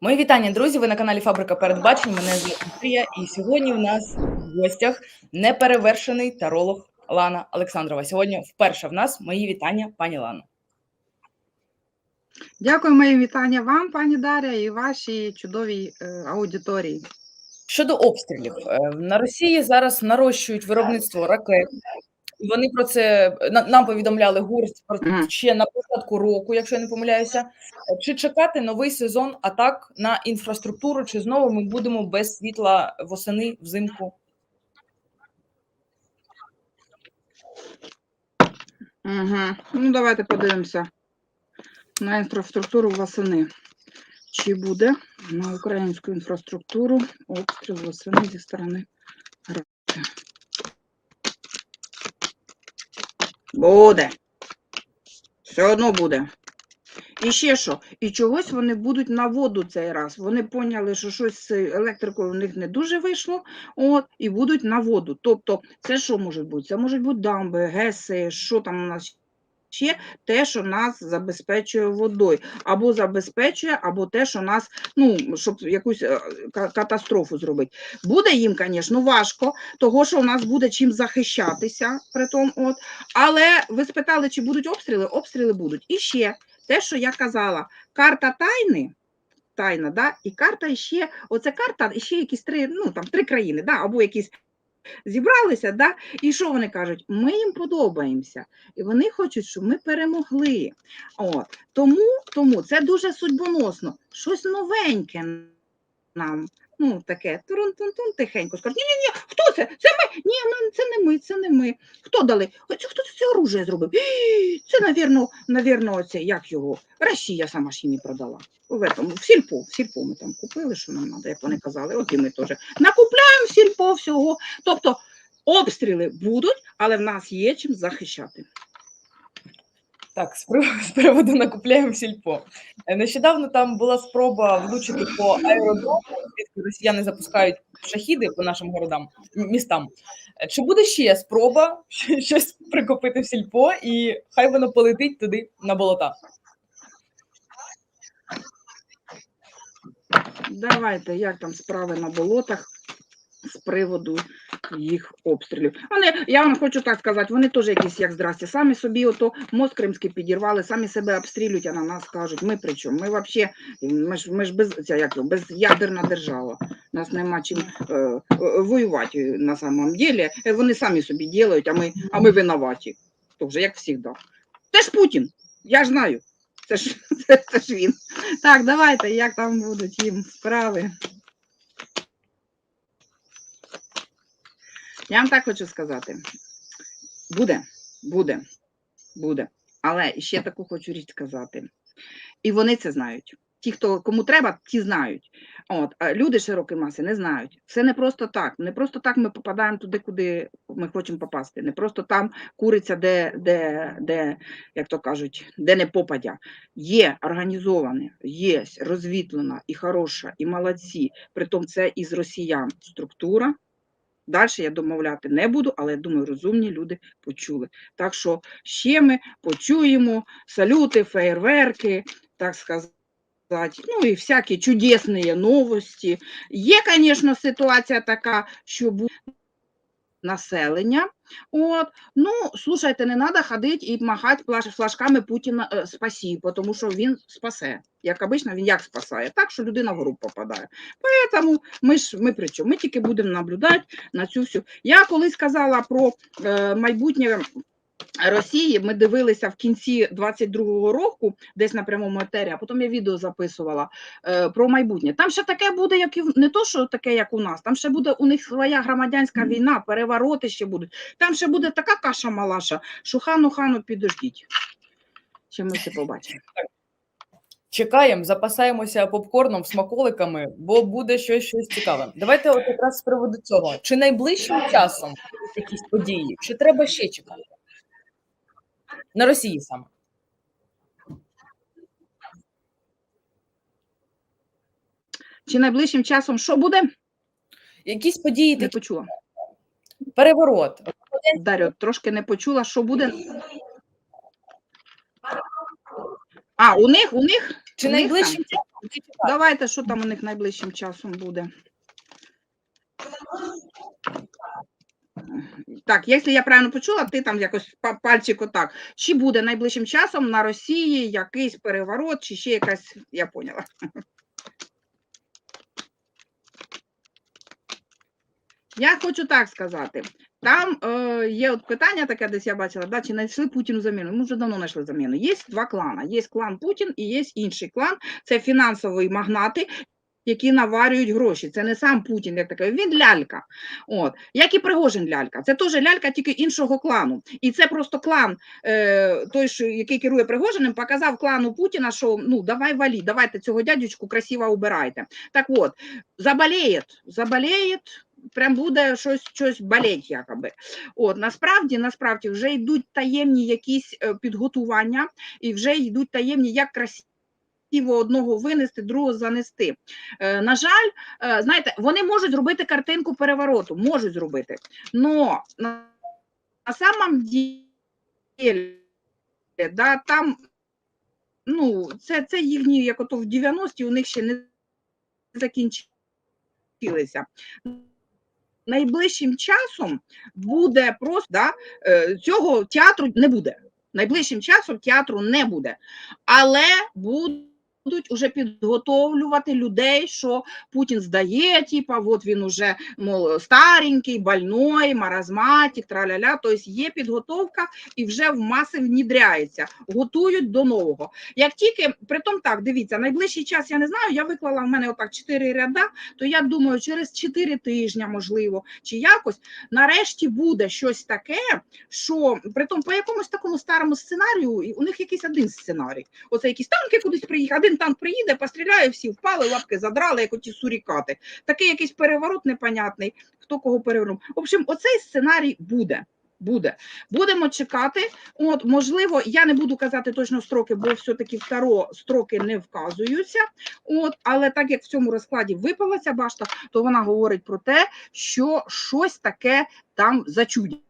Мої вітання, друзі. Ви на каналі Фабрика Передбачень. Мене звати Марія, і сьогодні в нас в гостях неперевершений таролог Лана Олександрова. Сьогодні вперше в нас мої вітання, пані Лано. Дякую, мої вітання вам, пані Дар'я, і вашій чудовій е, аудиторії. Щодо обстрілів, е, на Росії зараз нарощують виробництво ракет. І Вони про це на- нам повідомляли гурт ще на початку року, якщо я не помиляюся. Е, Чи чекати новий сезон атак на інфраструктуру? Чи знову ми будемо без світла восени взимку? Угу. Ну, давайте подивимося на інфраструктуру восени. Чи буде на українську інфраструктуру обстріл восени зі сторони Росії? Буде. Все одно буде. І ще що? І чогось вони будуть на воду цей раз. Вони поняли, що щось з електрикою в них не дуже вийшло, от, і будуть на воду. Тобто, це що може бути? Це можуть бути дамби, ГЕСи, що там у нас ще те, що нас забезпечує водою, або забезпечує, або те, що нас, ну, щоб якусь е, катастрофу зробити. Буде їм, звісно, важко, того, що у нас буде чим захищатися при тому, от. Але ви спитали, чи будуть обстріли? Обстріли будуть. І ще те, що я казала, карта тайни. Тайна, да? і карта ще, оце карта, ще якісь три, ну там три країни, да? або якісь зібралися, да? і що вони кажуть? Ми їм подобаємося, і вони хочуть, щоб ми перемогли. От. Тому, тому це дуже судьбоносно. Щось новеньке нам. Ну, таке турун-тун-тун тихенько. Скажуть, ні, ні, хто це? Це ми? Ні, ми, це не ми, це не ми. Хто дали? Оце, хто це оружие зробив? «Ій, Це, навірно, навірно, оце, як його? Росія сама ж їм продала. В, этом, в сільпо, в сільпо ми там купили, що нам треба, як вони казали. От і ми теж накупляємо в сільпо всього. Тобто обстріли будуть, але в нас є чим захищати. Так, з приводу, накупляємо сільпо. Е, Нещодавно там була спроба влучити по аеродрому, росіяни запускають шахіди по нашим городам, містам. Е, Чи буде ще спроба щось прикопити в сільпо, і хай воно полетить туди на болота? Давайте, як там справи на болотах з приводу їх обстрілів. Вони, я вам хочу так сказати, вони теж якісь, як здрасте, самі собі ото мост кримський підірвали, самі себе обстрілюють, а на нас кажуть, ми при чому? Ми взагалі, ми ж, ми ж без, ця, як, його, безядерна держава. Нас нема чим е, е, воювати на самом деле. Е, Вони самі собі роблять, а ми, а ми винуваті. Тож, як завжди. Це ж Путін, я ж знаю. Це ж, це, це ж він. Так, давайте, як там будуть їм справи. Я вам так хочу сказати. Буде, буде, буде. Але ще таку хочу річ сказати. І вони це знають. Ті, хто кому треба, ті знають. От, а люди широкої маси не знають. Все не просто так. Не просто так ми попадаємо туди, куди ми хочемо попасти. Не просто там куриця, де, де, де як то кажуть, де не попадя. Є організоване, є розвітлена і хороша, і молодці. Притом це із росіян структура. Далі я домовляти не буду, але я думаю, розумні люди почули. Так що ще ми почуємо салюти, фейерверки, так сказати. Ну і всякі чудесні новості. Є, звісно, ситуація така, що буде населення. От. Ну, слушайте, не треба ходити і махати флажками Путіна е, спасі, тому що він спасе. Як обично, він як спасає? Так, що людина в групу попадає. Тому ми ж ми при чому? Ми тільки будемо наблюдати на цю всю. Я колись казала про е, майбутнє Росії. Ми дивилися в кінці 22-го року, десь на прямому етері, а потім я відео записувала е, про майбутнє. Там ще таке буде, як і не то, що таке, як у нас. Там ще буде у них своя громадянська війна, перевороти ще будуть. Там ще буде така каша малаша, що хану хану підождіть. Ще ми це побачимо. Чекаємо, запасаємося попкорном, смаколиками, бо буде щось, щось цікаве. Давайте от якраз з приводу цього. Чи найближчим часом якісь події, чи треба ще чекати? На Росії саме. Чи найближчим часом що буде? Якісь події, Не такі почула. переворот. Дар'я, трошки не почула, що буде. А, у них, у них Чи У найближчим там. часом Давайте, що там у них найближчим часом буде. Так, якщо я правильно почула, ти там якось па- пальчик отак. Чи буде найближчим часом на Росії якийсь переворот, чи ще якась, я поняла. Я хочу так сказати. Там е, є от питання таке, десь я бачила, да, чи знайшли Путіну заміну. Ми вже давно знайшли заміну. Є два клана. Є клан Путін і є інший клан. Це фінансові магнати, які наварюють гроші. Це не сам Путін, як такий, він лялька. От. Як і Пригожин лялька. Це теж лялька тільки іншого клану. І це просто клан, е, той, що, який керує Пригожиним, показав клану Путіна, що ну давай валі, давайте цього дядючку красиво убирайте. Так от, заболіє, заболіє, прям буде щось, щось болеть якоби. От, насправді, насправді вже йдуть таємні якісь е, підготування, і вже йдуть таємні, як красиво одного винести, другого занести. Е, на жаль, е, знаєте, вони можуть зробити картинку перевороту, можуть зробити. Но на, самом деле, да, там, ну, це, це їхні, як ото в 90-ті, у них ще не закінчилися. Найближчим часом буде просто да, е, цього театру не буде. Найближчим часом театру не буде, але будуть уже підготовлювати людей, що Путін здає, типа, от він уже мол, старенький, больной, маразматик, траля-ля. Тобто є підготовка і вже в маси внідряється, готують до нового. Як тільки, притом так, дивіться, найближчий час я не знаю, я виклала в мене отак чотири ряда, то я думаю, через 4 тижні, можливо, чи якось, нарешті буде щось таке, що притом по якомусь такому старому сценарію, у них якийсь один сценарій. Оце якісь танки кудись приїхали, один танк приїде, постріляє, всі впали, лапки задрали, як оті сурікати. Такий якийсь переворот непонятний, хто кого перевернув. В общем, оцей сценарій буде. Буде. Будемо чекати. От, можливо, я не буду казати точно строки, бо все-таки в таро строки не вказуються. От, але так як в цьому розкладі випала ця башта, то вона говорить про те, що щось таке там зачудять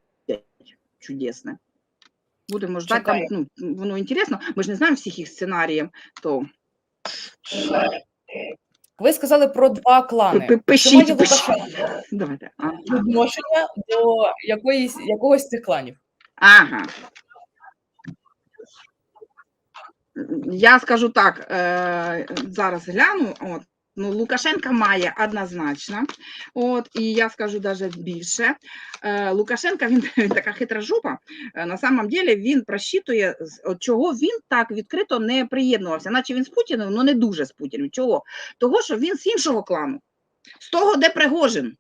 чудесне. Будемо ждати, там, ну, воно інтересно. Ми ж не знаємо всіх їх сценаріїв, то Ви сказали про два клани. Пишіть, пишіть. Давайте. Відношення до якоїсь, якогось з цих кланів? Ага. Я скажу так, е, зараз гляну. От, ну, Лукашенка має однозначно. От, і я скажу навіть більше. Е, Лукашенка він, він така хитра жопа. Е, на самом деле він просчитує, от чого він так відкрито не приєднувався. Наче він з Путіним, але не дуже з Путіним. Чого? Того, що він з іншого клану, з того, де Пригожин.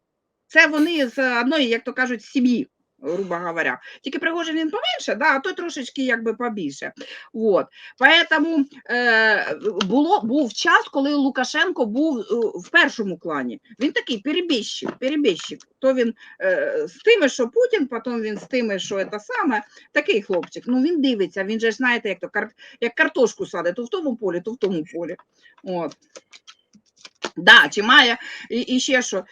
Це вони з одної, як то кажуть, сім'ї грубо говоря. Тільки Пригожин він поменше, да, а той трошечки якби побільше. Вот. Поэтому е, було, був час, коли Лукашенко був е, в першому клані. Він такий перебіжчик, перебіжчик. То він е, з тими, що Путін, потім він з тими, що це саме, такий хлопчик. Ну він дивиться, він же ж знаєте, як то кар, як картошку садить, то в тому полі, то в тому полі. От. Да, чи має і, і ще що.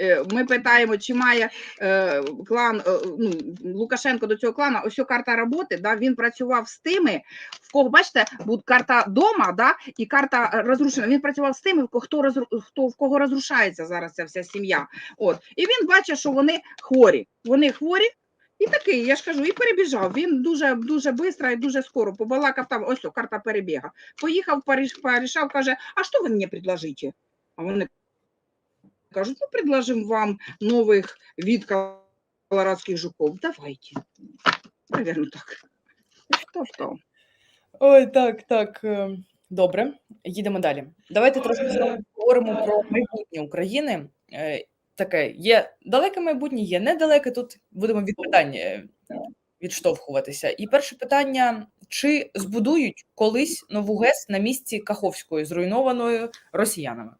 Е, Ми питаємо, чи має е, клан е, ну, Лукашенко до цього клану, ось карта роботи, да, він працював з тими, в кого, бачите, карта дома, да, і карта розрушена. Він працював з тими, хто, розру- хто, в кого розрушається зараз ця вся сім'я. От. І він бачить, що вони хворі. Вони хворі. І такий, я ж кажу, і перебіжав. Він дуже дуже швидко і дуже скоро побалакав там, ось карта перебіга. Поїхав, поріш- порішав, каже, а що ви мені предложите? А вони кажуть, ну, предложим вам новых вид колорадских жуков. Давайте. Наверное, так. Что, что? Ой, так, так. е, Добре, їдемо далі. Давайте трошки поговоримо про майбутнє України. Е, Таке є далеке майбутнє, є недалеке. Тут будемо від питань е, відштовхуватися. І перше питання: чи збудують колись нову ГЕС на місці Каховської, зруйнованої росіянами?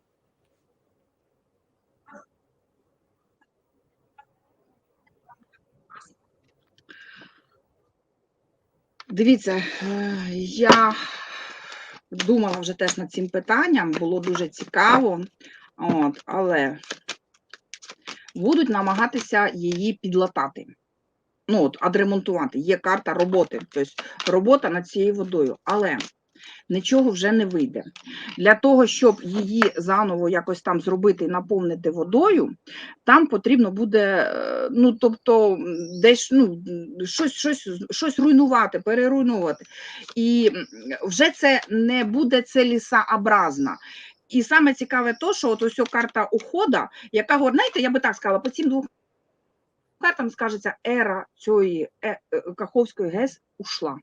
Дивіться, е, я думала вже теж над цим питанням, було дуже цікаво, от, але будуть намагатися її підлатати. Ну, от, адремонтувати. Є карта роботи, тобто робота над цією водою. Але нічого вже не вийде. Для того, щоб її заново якось там зробити і наповнити водою, там потрібно буде, е, ну тобто, десь ну, щось, щось, щось руйнувати, переруйнувати. І вже це не буде це лісообразна. І саме цікаве то, що от ось карта ухода, яка знаєте, я би так сказала, по цим двом картам скажеться, ера цієї е, е, Каховської ГЕС ушла.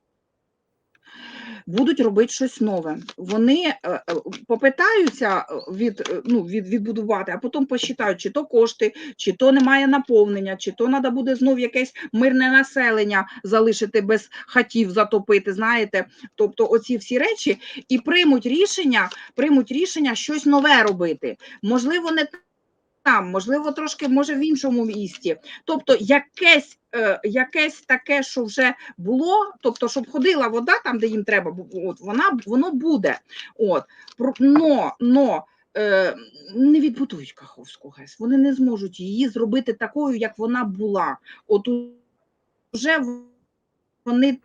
Будуть робити щось нове. Вони е, е, попитаються е, від, ну, від, відбудувати, а потім посчитають, чи то кошти, чи то немає наповнення, чи то треба буде знов якесь мирне населення залишити без хатів, затопити. Знаєте, тобто оці всі речі і приймуть рішення, приймуть рішення щось нове робити. Можливо, не там, можливо, трошки може в іншому місті. Тобто, якесь, е, якесь таке, що вже було, тобто, щоб ходила вода там, де їм треба, от вона воно буде. От но, но е, не відбудують Каховську ГЕС. Вони не зможуть її зробити такою, як вона була. От вже вони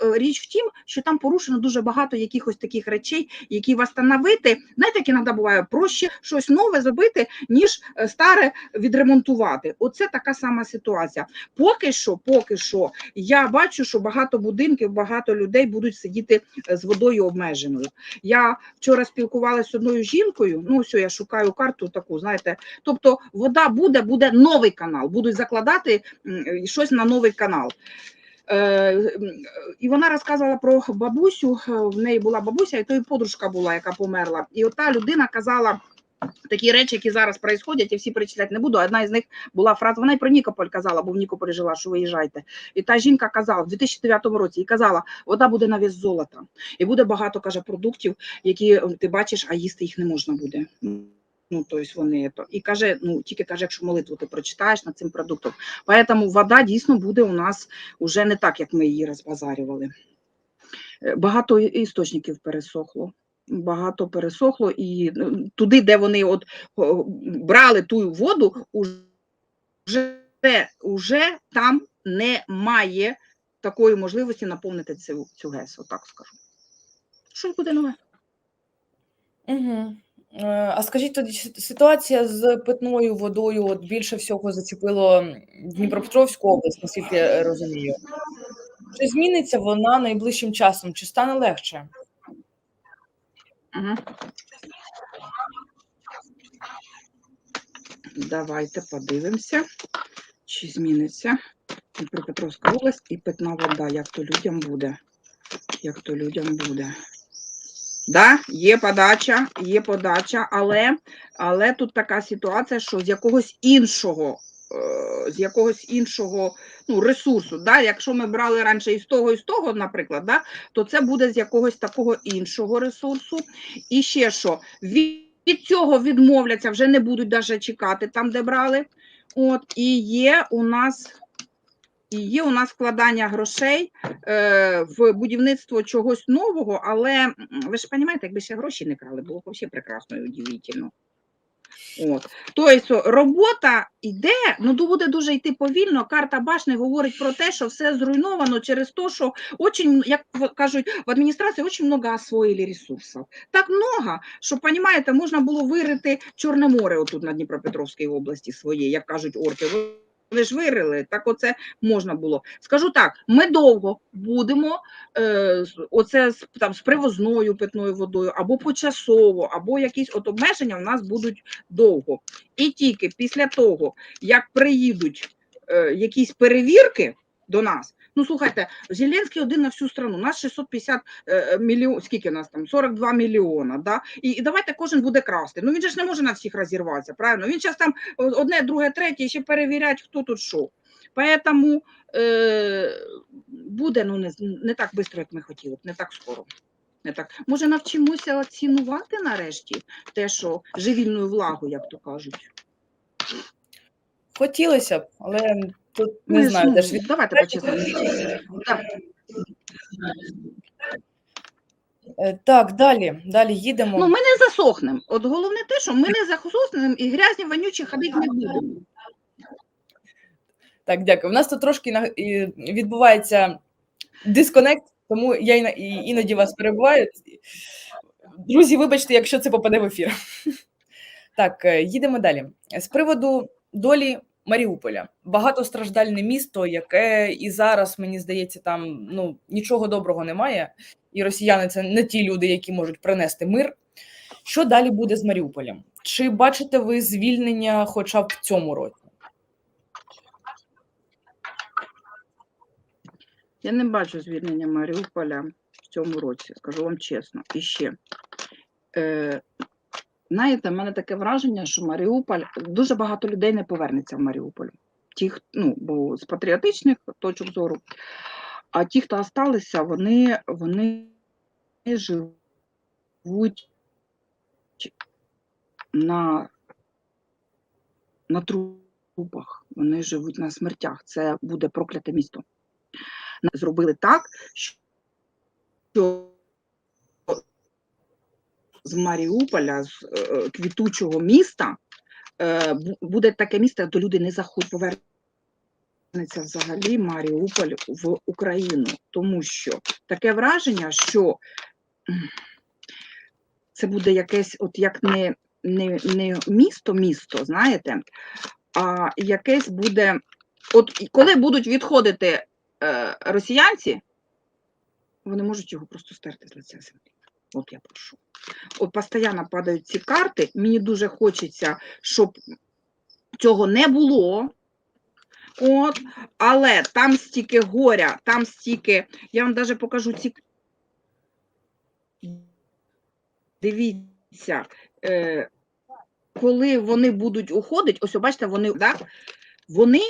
річ в тім, що там порушено дуже багато якихось таких речей, які восстановити, знаєте, як іноді буває проще щось нове зробити, ніж е, старе відремонтувати. Оце така сама ситуація. Поки що, поки що, я бачу, що багато будинків, багато людей будуть сидіти е, з водою обмеженою. Я вчора спілкувалася з одною жінкою. Ну, все, я шукаю карту таку, знаєте. Тобто, вода буде, буде новий канал, будуть закладати е, щось на новий канал. Е, І вона розказувала про бабусю. е, В неї була бабуся, і то і подружка була, яка померла. І ота людина казала. Такі речі, які зараз происходять, я всі перечисляти не буду. Одна із них була фраза, вона і про Нікополь казала, бо в Нікополі жила, що виїжджайте. І та жінка казала в 2009 році і казала, вода буде на золота. І буде багато, каже, продуктів, які ти бачиш, а їсти їх не можна буде. Ну, тобто вони то. І каже, ну тільки каже, якщо молитву ти прочитаєш над цим продуктом. Поэтому вода дійсно буде у нас уже не так, як ми її розбазарювали. Е, Багато істочників пересохло. Багато пересохло, і ну, туди, де вони от брали ту воду, уже, уже там немає такої можливості наповнити цю, цю ГЕС, отак скажу. Щось буде нове. Угу. А скажіть тоді, ситуація з питною водою от більше всього зачепило Дніпропетровську область, наскільки я розумію. Чи зміниться вона найближчим часом? Чи стане легше? Угу. Давайте подивимося, чи зміниться Дніпропетровська область і питна вода, як то людям буде. Як то людям буде. Да, є подача, є подача, але, але тут така ситуація, що з якогось іншого, е, з якогось іншого ну, ресурсу. Да? Якщо ми брали раніше із того, і з того, наприклад, да? то це буде з якогось такого іншого ресурсу. І ще що, від, цього відмовляться, вже не будуть даже чекати там, де брали. От, і є у нас. І є у нас вкладання грошей е, в будівництво чогось нового, але ви ж розумієте, якби ще гроші не крали, було б взагалі прекрасно і удивительно. От. Тобто робота йде, ну буде дуже йти повільно. Карта башни говорить про те, що все зруйновано через те, що очень, як кажуть, в адміністрації дуже много освоїли ресурсів. Так много, що, розумієте, можна було вирити Чорне море отут на Дніпропетровській області своє, як кажуть орки. Вони ж вирили, так оце можна було. Скажу так, ми довго будемо е, оце з, там, з привозною питною водою, або почасово, або якісь от обмеження в нас будуть довго. І тільки після того, як приїдуть е, якісь перевірки до нас, ну слухайте, Зеленський один на всю страну, нас 650 е, мільйон, скільки нас там, 42 мільйона, да? і, і давайте кожен буде красти. Ну він же ж не може на всіх розірватися, правильно? Він зараз там одне, друге, третє, ще перевірять, хто тут що. Поэтому е, буде ну, не, не так швидко, як ми хотіли б, не так скоро. Не так. Може, навчимося цінувати нарешті те, що живільною влагою, як то кажуть. Хотілося б, але тут Ну, не я знаю, ж, де ну, ж від... Давайте по-чесному. Да. Е, Так, далі, далі їдемо. Ну, ми не засохнемо. От головне те, що ми не засохнемо і грязні вонючі ходити не будемо. Так, дякую. У нас тут трошки відбувається дисконект Тому я іноді вас перебуваю. Друзі, вибачте, якщо це попаде в ефір. Так, е, їдемо далі. З приводу долі Маріуполя. Багатостраждальне місто, яке і зараз, мені здається, там ну, нічого доброго немає. І росіяни це не ті люди, які можуть принести мир. Що далі буде з Маріуполем? Чи бачите ви звільнення хоча б в цьому році? Я не бачу звільнення Маріуполя в цьому році, скажу вам чесно. І ще. Е, знаєте, в мене таке враження, що Маріуполь дуже багато людей не повернеться в Маріуполь. Ті, ну, бо з патріотичних точок зору. А ті, хто залишилися, вони, вони живуть на, на трупах, вони живуть на смертях. Це буде прокляте місто зробили так, що з Маріуполя, з е, квітучого міста, е, буде таке місто, де люди не заходять повернеться взагалі Маріуполь в Україну. Тому що таке враження, що це буде якесь, от як не, не, не місто, місто, знаєте, а якесь буде. От коли будуть відходити е, росіянці, вони можуть його просто стерти з лиця землі. От я прошу. От постійно падають ці карти. Мені дуже хочеться, щоб цього не було. От, але там стільки горя, там стільки. Я вам навіть покажу ці. Дивіться, е, коли вони будуть уходити, ось бачите, вони, да, вони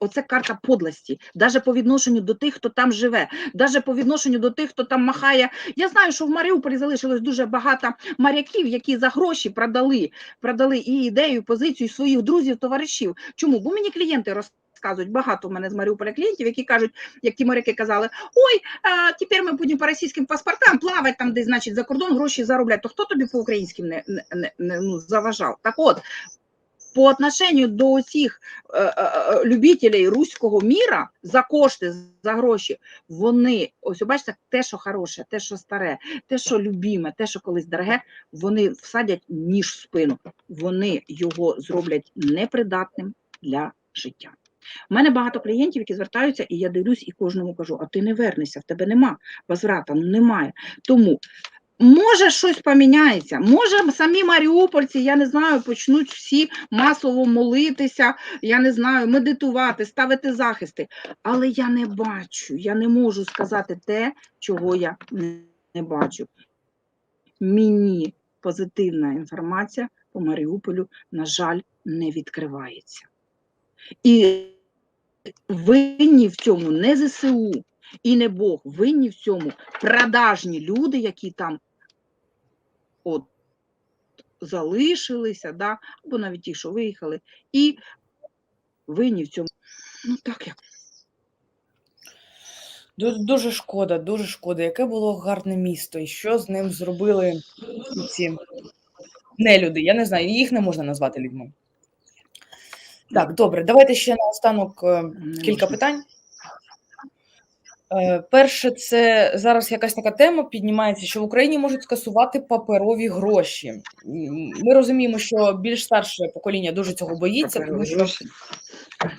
Оце карта подлості, навіть по відношенню до тих, хто там живе, навіть по відношенню до тих, хто там махає. Я знаю, що в Маріуполі залишилось дуже багато моряків, які за гроші продали, продали і ідею, і позицію своїх друзів, товаришів. Чому? Бо мені клієнти розказують, багато в мене з Маріуполя клієнтів, які кажуть, як ті моряки казали: ой, а, тепер ми будемо по російським паспортам плавати там, де значить за кордон гроші заробляти. То хто тобі по українським не, не, не, не ну, заважав? Так от. По отношению до усіх е, е, е, любителей руського міра за кошти, за гроші, вони, ось бачите, те, що хороше, те, що старе, те, що любіме, те, що колись дороге, вони всадять ніж в спину. Вони його зроблять непридатним для життя. У мене багато клієнтів, які звертаються, і я дивлюсь і кожному кажу: а ти не вернешся, в тебе нема возврата, ну немає. Тому Може, щось поміняється, може, самі маріупольці, я не знаю, почнуть всі масово молитися, я не знаю, медитувати, ставити захисти. Але я не бачу, я не можу сказати те, чого я не, бачу. Мені позитивна інформація по Маріуполю, на жаль, не відкривається. І винні в цьому не ЗСУ і не Бог, винні в цьому продажні люди, які там от залишилися, да, або навіть ті, що виїхали, і винні в цьому. Ну так як. Дуже шкода, дуже шкода, яке було гарне місто, і що з ним зробили ці нелюди. Я не знаю, їх не можна назвати людьми. Так, добре, давайте ще наостанок е, Не кілька питань. Е, Перше, це зараз якась така тема піднімається, що в Україні можуть скасувати паперові гроші. Ми розуміємо, що більш старше покоління дуже цього боїться, тому що Гроші. це.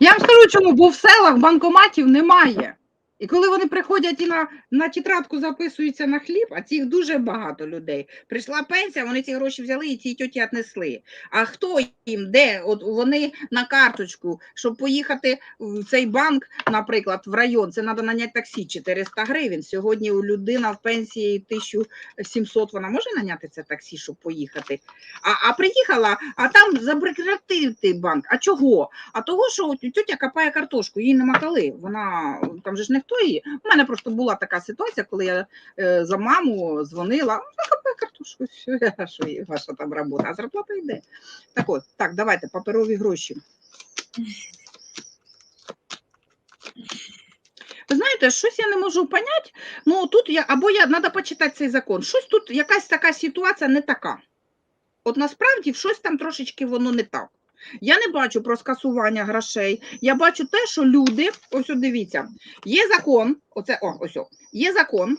Я вам скажу чому, бо в селах банкоматів немає. І коли вони приходять і на, на тетрадку записуються на хліб, а цих дуже багато людей. Прийшла пенсія, вони ці гроші взяли і ті тьоті віднесли. А хто їм де? От вони на карточку, щоб поїхати в цей банк, наприклад, в район, це треба наняти таксі 400 гривень. Сьогодні у людина в пенсії 1700, вона може наняти це таксі, щоб поїхати. А, а приїхала, а там запрекратити банк. А чого? А того, що тетя копає картошку, їй нема коли. Вона там же ж ніхто її. У мене просто була така ситуація, коли я е, за маму дзвонила, ну, картошку, все, а що їй ваша там робота, а зарплата йде. Так от, так, давайте паперові гроші. Ви знаєте, щось я не можу поняти. Ну тут я або я треба почитати цей закон. Щось тут якась така ситуація не така. От насправді щось там трошечки воно не так. Я не бачу про скасування грошей. Я бачу те, що люди, ось дивіться, є закон, оце о, ось о, є закон.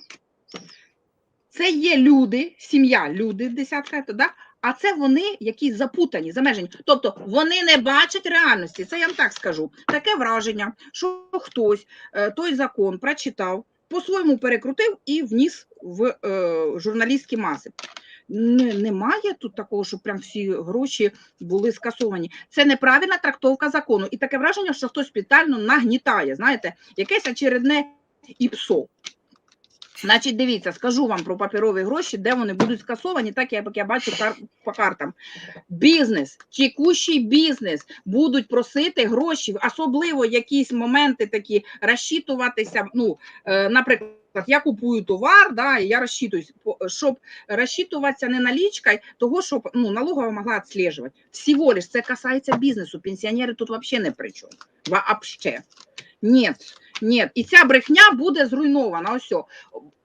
Це є люди, сім'я, люди, десятка, то, да? а це вони, які запутані, замежені. Тобто вони не бачать реальності. Це я вам так скажу. Таке враження, що хтось е, той закон прочитав, по-своєму перекрутив і вніс в е, журналістські маси. Не, немає тут такого, щоб прям всі гроші були скасовані. Це неправильна трактовка закону. І таке враження, що хтось спеціально нагнітає, знаєте, якесь очередне іпсо. Значить, дивіться, скажу вам про паперові гроші, де вони будуть скасовані, так як я бачу по картам. Бізнес, текущий бізнес будуть просити гроші, особливо якісь моменти такі розчитуватися. Ну, е, наприклад, я купую товар, да, і я розчитуюсь, щоб розчитуватися не налічкою, того, щоб ну, налогова могла відслежувати. Всього лиш це касається бізнесу. Пенсіонери тут взагалі не при чому. Вообще. Ні, ні. І ця брехня буде зруйнована. Ось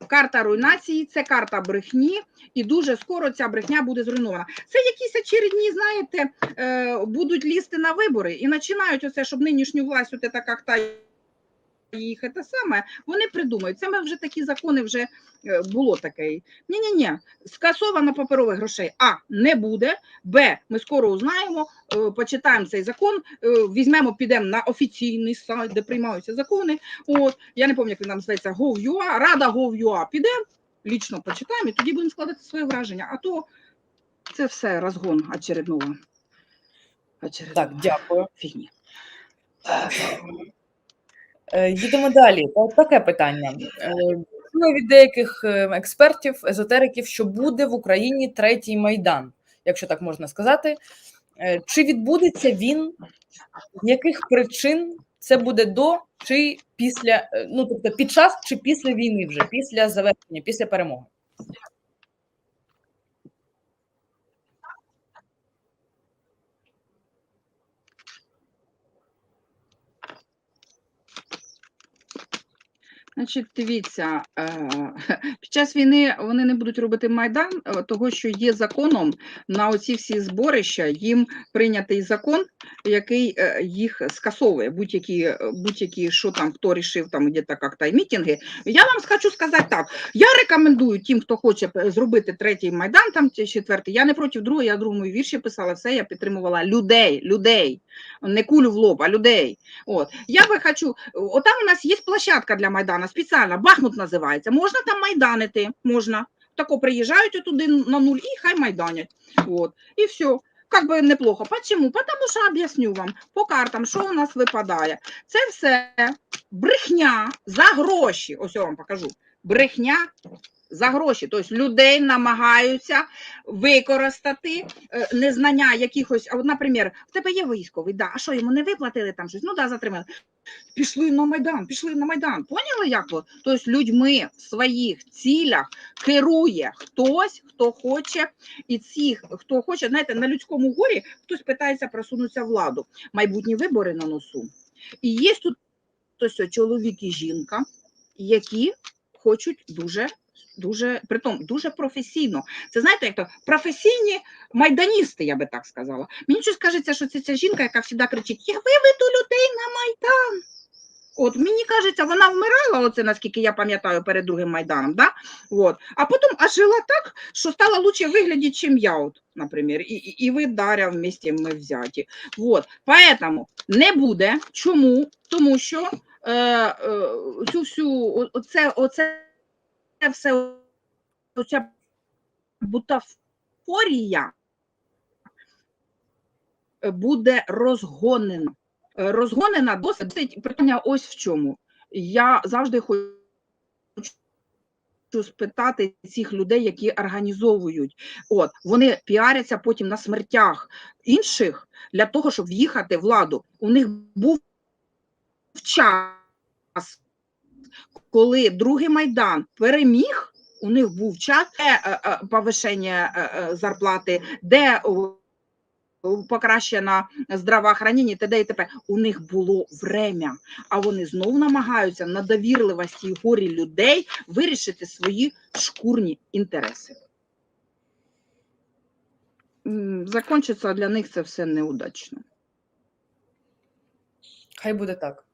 карта руйнації, це карта брехні, і дуже скоро ця брехня буде зруйнована. Це якісь очередні, знаєте, е, будуть лізти на вибори і починають оце, щоб нинішню власть, от як та їх це саме, вони придумають. Це ми вже такі закони вже е, було таке. Ні-ні-ні, скасовано паперових грошей. А не буде. Б. Ми скоро узнаємо, е, почитаємо цей закон, е, візьмемо, підемо на офіційний сайт, де приймаються закони. От я не пам'ятаю, як нам зветься Gov.ua, Рада Gov.ua. Підемо, лічно почитаємо, і тоді будемо складати своє враження. А то це все розгон очередного. Очередного Так, дякую. фігні. Е, Їдемо далі. Та- Таке питання. Е, Чули від деяких е, експертів, езотериків, що буде в Україні третій майдан, якщо так можна сказати. Е, Чи відбудеться він? З яких причин це буде до чи після, е, ну тобто під час чи після війни, вже після завершення, після перемоги? Значить, дивіться, е, під час війни вони не будуть робити майдан, е, того що є законом на оці всі зборища. Їм прийнятий закон, який е, їх скасовує. Будь-які, будь-які, що там хто рішив там де-то як-то мітинги. Я вам хочу сказати так: я рекомендую тим, хто хоче зробити третій майдан, там чи четвертий. Я не проти другого, я другому вірші писала все. Я підтримувала людей, людей, не кулю в лоб, а людей. От я би хочу, отам у нас є площадка для майдана, спеціальна, Бахмут називається. Можна там майданити, можна. Тако приїжджають туди на нуль і хай майданять. От, і все. Как бы неплохо. Почему? Потому що об'ясню вам по картам, що у нас випадає. Це все брехня за гроші. Ось я вам покажу. Брехня за гроші. Тобто людей намагаються використати е, незнання якихось. От, наприклад, в тебе є військовий, да, а що йому не виплатили там щось? Ну да, затримали. Пішли на Майдан, пішли на Майдан. Поняли, як то? Тобто людьми в своїх цілях керує хтось, хто хоче, і цих, хто хоче, знаєте, на людському горі хтось питається просунутися владу. Майбутні вибори на носу. І є тут ось чоловік і жінка, які хочуть дуже. Дуже притом дуже професійно. Це знаєте, як то професійні майданісти, я би так сказала. Мені щось кажеться, що це ця жінка, яка завжди кричить: Я виведу людей на майдан. От мені кажеться, вона вмирала, оце наскільки я пам'ятаю перед другим майданом, да? От. а потім аж жила так, що стала лучше виглядати, чим я, от, наприклад, і, і, і ви Дар'я вместе ми взяті. Вот. Поэтому не буде. Чому? Тому що е, е, цю всю оце, оце все оця бутафорія буде розгонена. Е, Розгонена досить питання ось в чому. Я завжди хочу спитати цих людей, які організовують. От вони піаряться потім на смертях інших для того, щоб в'їхати владу. У них був час, коли другий майдан переміг. У них був час де е, е, повишення е, зарплати, де покращена здравоохранення, т.д. і т.п. У них було время, а вони знову намагаються на довірливості і горі людей вирішити свої шкурні інтереси. м, закінчиться для них це все неудачно. Хай буде так.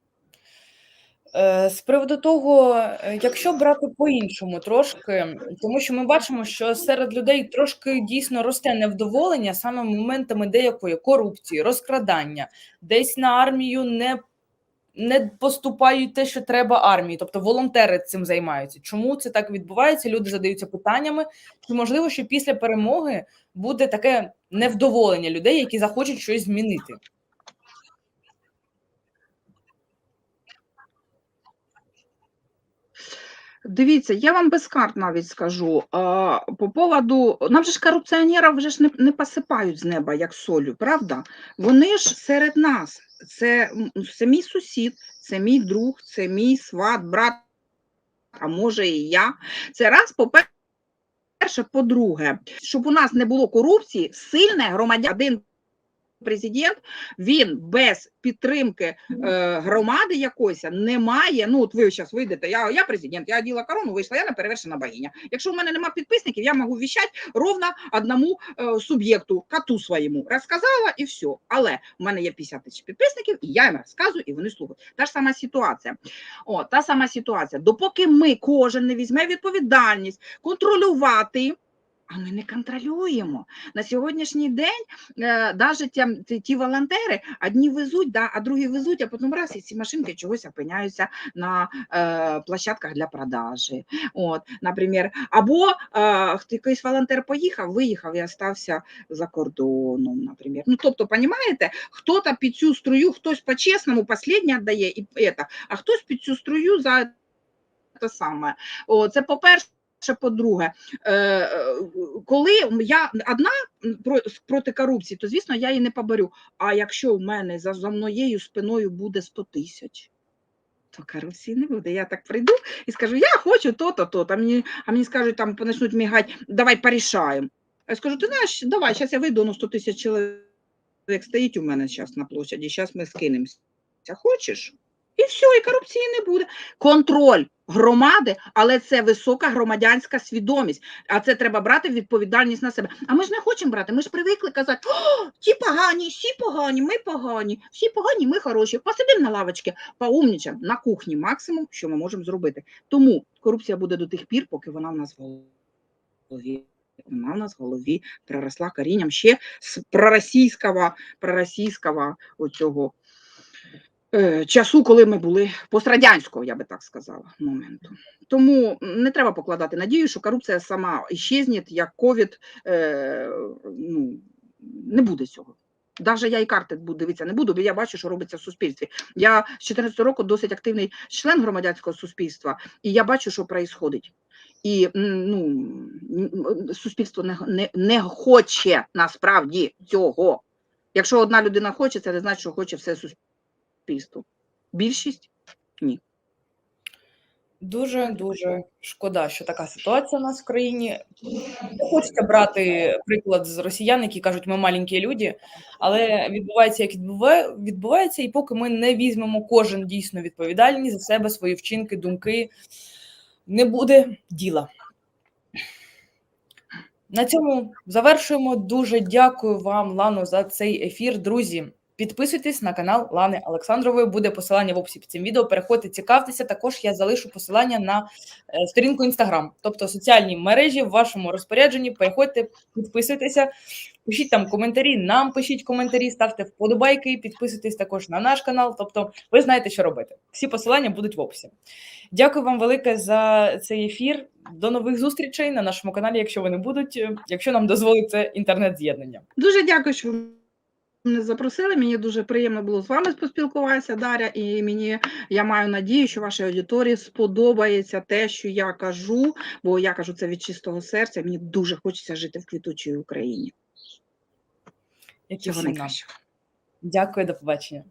Е, З приводу того, е, якщо брати по-іншому трошки, тому що ми бачимо, що серед людей трошки дійсно росте невдоволення саме моментами деякої корупції, розкрадання, десь на армію не, не поступають те, що треба армії, тобто волонтери цим займаються. Чому це так відбувається? Люди задаються питаннями, чи можливо, що після перемоги буде таке невдоволення людей, які захочуть щось змінити. Дивіться, я вам без карт навіть скажу. А, по поводу, нам же ж корупціонерів вже ж не, не посипають з неба, як солью, правда? Вони ж серед нас. Це, це мій сусід, це мій друг, це мій сват, брат, а може і я. Це раз, по-перше, по-друге, щоб у нас не було корупції, сильне громадян, один президент, він без підтримки е, громади якоїсь не має. Ну, от ви зараз вийдете, я, я президент, я оділа корону, вийшла, я не перевершена богиня. Якщо в мене нема підписників, я можу віщати ровно одному е, суб'єкту, коту своєму. Розказала і все. Але в мене є 50 тисяч підписників, і я їм розказую, і вони слухають. Та ж сама ситуація. О, та сама ситуація. Допоки ми кожен не візьме відповідальність контролювати. А ми не контролюємо. На сьогоднішній день е, навіть ті, ті, ті волонтери одні везуть, да, а другі везуть, а потім раз і ці машинки чогось опиняються на е, площадках для продажі. От, наприклад, або е, якийсь волонтер поїхав, виїхав і остався за кордоном, наприклад. Ну, тобто, розумієте, хто-то під цю струю, хтось по-чесному останнє віддає, і, это, а хтось під цю струю за те саме. О, це по-перше. По-друге, е, е, коли я одна проти корупції, то звісно я її не поборю. А якщо в мене за, за моєю спиною буде 100 тисяч, то корупції не буде. Я так прийду і скажу, я хочу то-то, то-то. А мені, а мені скажуть, там почнуть мігати, давай порішаємо. Я скажу, ти знаєш, давай, зараз я вийду, ну 100 тисяч чоловік стоїть у мене зараз на площаді, зараз ми скинемося. Хочеш? І все, і корупції не буде. Контроль громади, але це висока громадянська свідомість. А це треба брати відповідальність на себе. А ми ж не хочемо брати. Ми ж привикли казати: О, ті погані, всі погані, ми погані, всі погані, ми хороші. Посидимо на лавочці, поумнічаємо на кухні максимум, що ми можемо зробити. Тому корупція буде до тих пір, поки вона в нас в голові. Вона в нас в голові проросла корінням ще з проросійського, проросійського оцього часу, коли ми були пострадянського, я би так сказала, моменту. Тому не треба покладати надію, що корупція сама іщезне, як ковід. Е, ну, не буде цього. Навіть я і карти дивитися не буду, бо я бачу, що робиться в суспільстві. Я з 14 року досить активний член громадянського суспільства, і я бачу, що відбувається. І ну, суспільство не, не, не хоче насправді цього. Якщо одна людина хоче, це не значить, що хоче все суспільство. Більшість ні. Дуже дуже шкода, що така ситуація у нас в країні. Не хочеться брати приклад з росіян, які кажуть, ми маленькі люди, але відбувається, як відбувається, і поки ми не візьмемо кожен дійсно відповідальність за себе, свої вчинки, думки, не буде діла. На цьому завершуємо. Дуже дякую вам, Лано, за цей ефір. Друзі, підписуйтесь на канал Лани Олександрової. Буде посилання в описі під цим відео. Переходьте, цікавтеся. Також я залишу посилання на е, сторінку Інстаграм, тобто соціальні мережі в вашому розпорядженні. Переходьте, підписуйтеся, пишіть там коментарі. Нам пишіть коментарі, ставте вподобайки, підписуйтесь також на наш канал. Тобто, ви знаєте, що робити. Всі посилання будуть в описі. Дякую вам велике за цей ефір. До нових зустрічей на нашому каналі, якщо вони будуть, е, якщо нам дозволить це інтернет-з'єднання. Дуже дякую, що ви мене запросили. Мені дуже приємно було з вами поспілкуватися, Дар'я. І мені я маю надію, що вашій аудиторії сподобається те, що я кажу, бо я кажу це від чистого серця. Мені дуже хочеться жити в квітучій Україні. Як Всього найкращого. Дякую, до побачення.